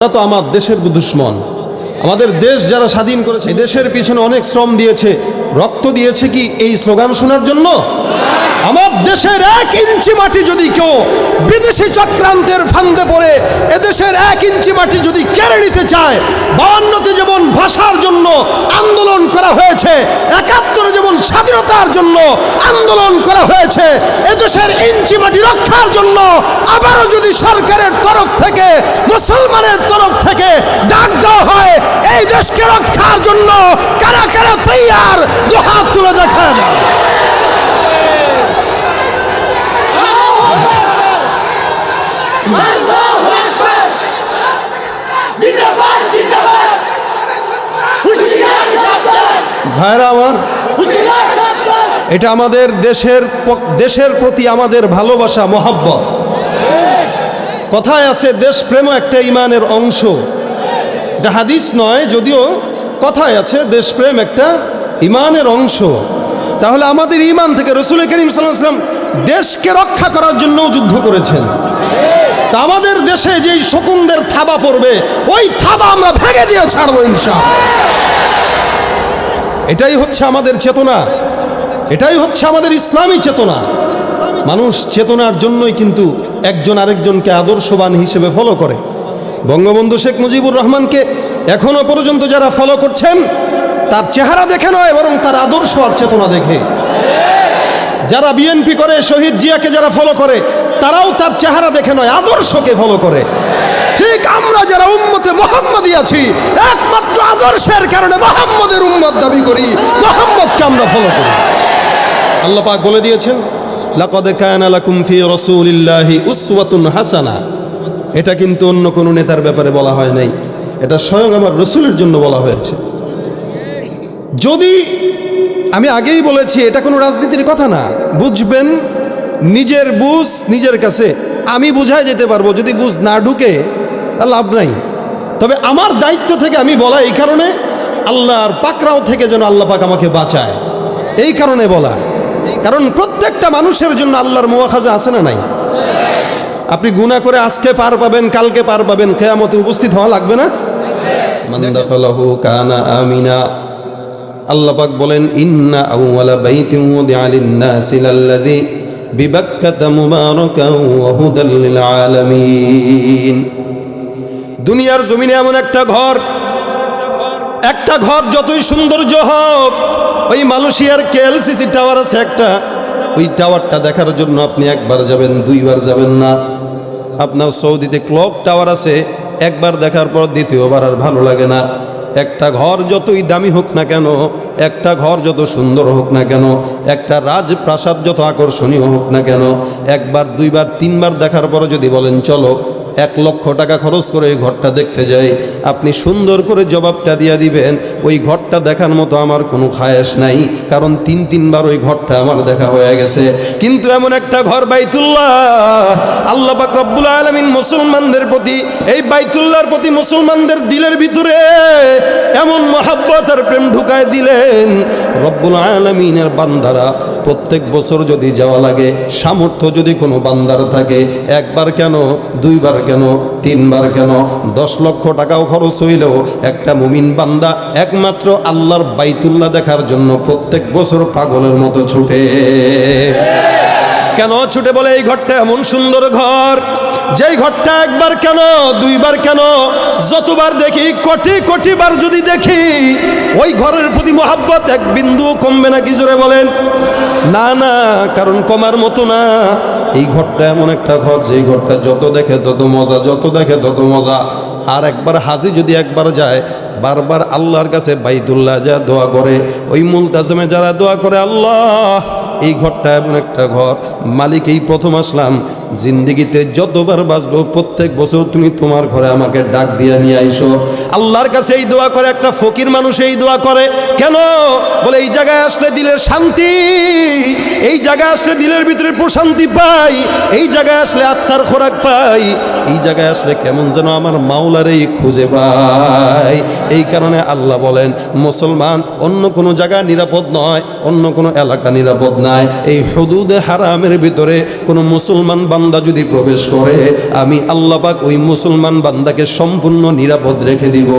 তারা তো আমার দেশের দুশ্মন। আমাদের দেশ যারা স্বাধীন করেছে দেশের পিছনে অনেক শ্রম দিয়েছে। রক্ত দিয়েছে কি এই স্লোগান শোনার জন্য? আমার দেশের এক ইঞ্চি মাটি যদি কেউ বিদেশি চক্রান্তের ফান্দে পড়ে, এদেশের এক ইঞ্চি মাটি যদি কেড়ে নিতে চায়, বায়ান্নতে যেমন ভাষার জন্য আন্দোলন করা হয়েছে, একাত্তরে যেমন স্বাধীনতার জন্য আন্দোলন করা হয়েছে, এদেশের ইঞ্চি মাটি রক্ষার জন্য আবারও যদি সরকারের তরফ মুসলমানের তরফ থেকে ডাক দেওয়া হয়, এই দেশকে রক্ষার জন্য কারা কারা তৈয়ার? দুহাত তুলে সাবধান ভাইরা আমার, এটা আমাদের দেশের দেশের প্রতি আমাদের ভালোবাসা, মহাব্বত। কথায় আছে, দেশপ্রেমও একটা ইমানের অংশ। এটা হাদিস নয়, যদিও কথায় আছে, দেশপ্রেম একটা ইমানের অংশ। তাহলে আমাদের ইমান থেকে রসুল করিম সাল্লাম দেশকে রক্ষা করার জন্যও যুদ্ধ করেছেন। তা আমাদের দেশে যেই শকুনদের থাবা পড়বে, ওই থাবা আমরা ভেঙে দিয়ে ছাড়বো ইনশা এটাই হচ্ছে আমাদের চেতনা। এটাই হচ্ছে আমাদের ইসলামী চেতনা। মানুষ চেতনার জন্যই কিন্তু একজন আরেকজনকে আদর্শবান হিসেবে ফলো করে। বঙ্গবন্ধু শেখ মুজিবুর রহমানকে এখনও পর্যন্ত যারা ফলো করছেন, তার চেহারা দেখে নয়, বরং তার আদর্শ আর চেতনা দেখে। যারা বিএনপি করে, শহীদ জিয়াকে যারা ফলো করে, তারাও তার চেহারা দেখে নয়, আদর্শকে ফলো করে। ঠিক আমরা যারা উম্মতে মোহাম্মদী আছি, একমাত্র আদর্শের কারণে মোহাম্মদের উম্মত দাবি করি, মোহাম্মদকে আমরা ফলো করি। আল্লাহ পাক বলে দিয়েছেন লাকাদ কানা লাকুম ফি রাসূলিল্লাহি উসওয়াতুন হাসানা। এটা কিন্তু অন্য কোনো নেতার ব্যাপারে বলা হয় নাই। এটা স্বয়ং আমার রসুলের জন্য বলা হয়েছে। যদি আমি আগেই বলেছি, এটা কোনো রাজনীতির কথা না। বুঝবেন, নিজের বুঝ নিজের কাছে। আমি বুঝাই যেতে পারব, যদি বুঝ না ঢুকে, তা লাভ নাই। তবে আমার দায়িত্ব থেকে আমি বলা এই কারণে, আল্লাহর পাকরাও থেকে যেন আল্লাহ পাক আমাকে বাঁচায়। এই কারণে বলা। কারণ প্রত্যেকটা মানুষের জন্য আল্লাহর মোয়াখাজা আছে না নাই? আপনি গুণা করে আজকে পার পাবেন, কালকে পার পাবেন, কেয়ামতে উপস্থিত হওয়া লাগবে না? মান পাক বলেন দুনিয়ার জমিনে এমন একটা ঘর একটা ঘর যতই সৌন্দর্য হোক, ওই মালয়েশিয়ার কেএলসিসি টাওয়ার আছে একটা। ওই টাওয়ারটা দেখার জন্য আপনি একবার যাবেন, দুইবার যাবেন না। আপনার সৌদিতে ক্লক টাওয়ার আছে, একবার দেখার পর দ্বিতীয়বার আর ভালো লাগে না। একটা ঘর যতই দামি হোক না কেন, একটা ঘর যত সুন্দর হোক না কেন, একটা রাজপ্রাসাদ যত আকর্ষণীয় হোক না কেন, একবার, দুইবার, তিনবার দেখার পর যদি বলেন, চলো এক লক্ষ টাকা খরচ করে ওই ঘরটা দেখতে যাই। আপনি সুন্দর করে জবাবটা দিয়ে দিবেন, ওই ঘরটা দেখার মতো আমার কোনো খায়েশ নাই, কারণ তিন তিনবার ওই ঘরটা আমার দেখা হয়ে গেছে। কিন্তু এমন একটা ঘর বাইতুল্লাহ, আল্লাহ পাক রব্বুল আলমিন মুসলমানদের প্রতি, এই বাইতুল্লাহর প্রতি মুসলমানদের দিলের ভিতরে এমন মহাব্বত আর প্রেম ঢুকায় দিলেন। রব্বুল আলমিনের বান্দারা, প্রত্যেক বছর যদি যাওয়া লাগে, সামর্থ্য যদি কোনো বান্দার থাকে, একবার কেন, দুইবার কেন, তিনবার কেন, দশ লক্ষ টাকাও খরচ হইলেও একটা মুমিন বান্দা একমাত্র আল্লাহর বাইতুল্লাহ দেখার জন্য প্রত্যেক বছর পাগলের মতো ছুটে। কেন ছুটে বলে এই ঘরটা এমন সুন্দর ঘর? যেই ঘরটা একবার কেন, দুইবার কেন, যতবার দেখি, কোটি কোটি বার যদি দেখি, ওই ঘরের প্রতি মহাব্বত এক বিন্দু কমবে না, কি জোরে বলেন? না না, কারণ কমার মতো না। এই ঘরটা এমন একটা ঘর, যেই ঘরটা যত দেখে তত মজা, যত দেখে তত মজা। আর একবার হাজি যদি একবার যায়, বারবার আল্লাহর কাছে বাইতুল্লাহ যা দোয়া করে, ওই মুলতাজমে যারা দোয়া করে, আল্লাহ এই ঘরটা এমন একটা ঘর। মালিক এই প্রথম আসলাম, জিন্দিগিতে যতবার বাঁচবো, প্রত্যেক বছর তুমি তোমার ঘরে আমাকে ডাক দিয়ে নিয়ে আইসো। আল্লাহর কাছে এই দোয়া করে, একটা ফকির মানুষ এই দোয়া করে। কেন? জায়গায় আসলে দিলের শান্তি, এই জায়গায় আসলে দিলের ভিতরে প্রশান্তি পাই, এই জায়গায় আসলে আত্মার খোরাক পাই, এই জায়গায় আসলে কেমন যেন আমার মাওলারেই খুঁজে পাই। এই কারণে আল্লাহ বলেন, মুসলমান অন্য কোনো জায়গা নিরাপদ নয়, অন্য কোনো এলাকা নিরাপদ নাই। এই হদুদে হারামের ভিতরে কোনো মুসলমান বান্দা যদি প্রবেশ করে, আমি আল্লাহ পাক ওই মুসলমান বান্দাকে সম্পূর্ণ নিরাপদ রেখে দিব।